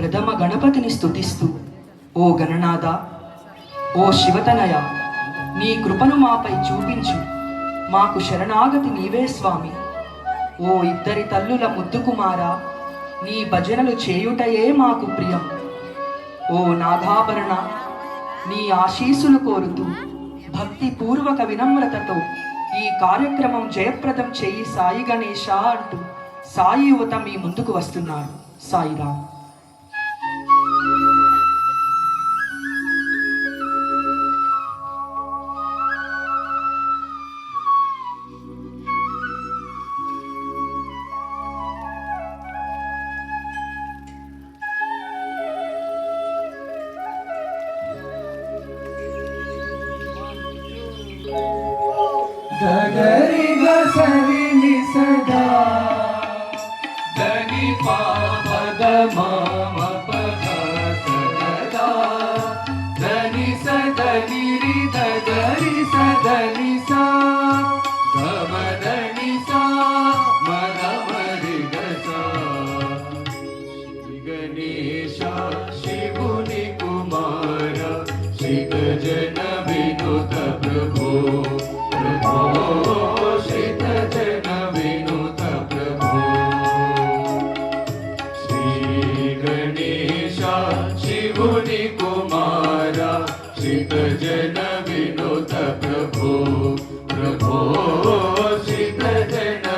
ప్రథమ గణపతిని స్థుతిస్తూ ఓ గణనాథ ఓ శివతనయ నీ కృపను మాపై చూపించు. మాకు శరణాగతి నీవే స్వామి. ఓ ఇద్దరి తల్లుల ముద్దుకుమారా నీ భజనలు చేయుటయే మాకు ప్రియం. ఓ నాథాభరణ నీ ఆశీసులు కోరుతూ భక్తిపూర్వక వినమ్రతతో ఈ కార్యక్రమం జయప్రదం చేయి సాయి గణేశ అంటూ సాయి యువత మీ ముందుకు వస్తున్నారు. సాయిరాం Shibuni Kumara, Shikajana ప్రభో ప్రభో శ్రీ గజన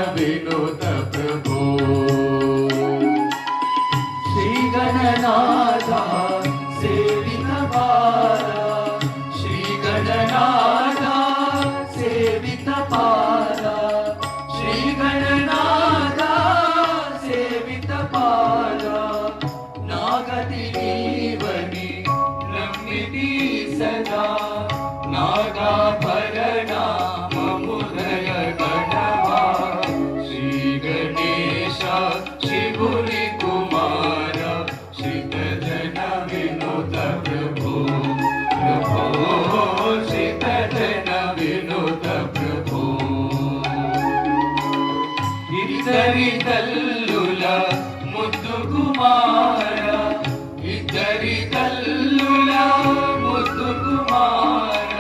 ఇద్దరి తల్లుల ముద్దు కుమార ఇద్దరి తల్లుల ముద్దు కుమార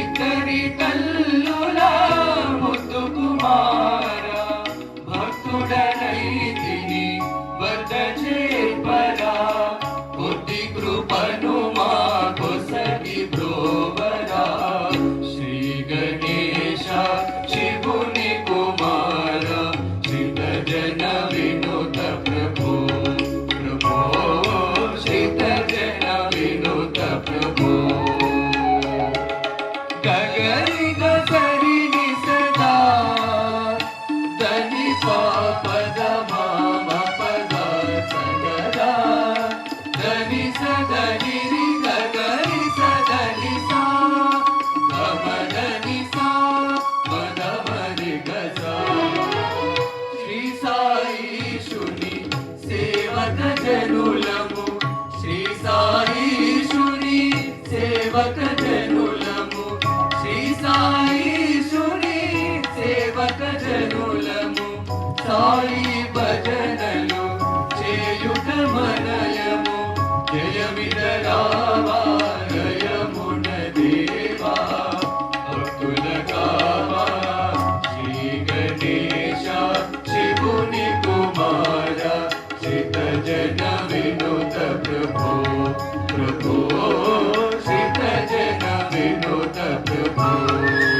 ఇద్దరి తల్లుల ముద్దు కుమార. భక్తుడనైతిని వద్ద చేపరా కొద్ది కృపను మా కొసగి బ్రోవరా. సేవక జనులము శ్రీ సాయిషుని సేవక జనులము సాయి భజనలు చేయుట మనయము. జయమిద రావాలయమున దేవా. భక్తుల కావా శ్రీ గణేశ శివుని కుమార. శ్రీత జన వినోద ప్రభో ప్రభో. Música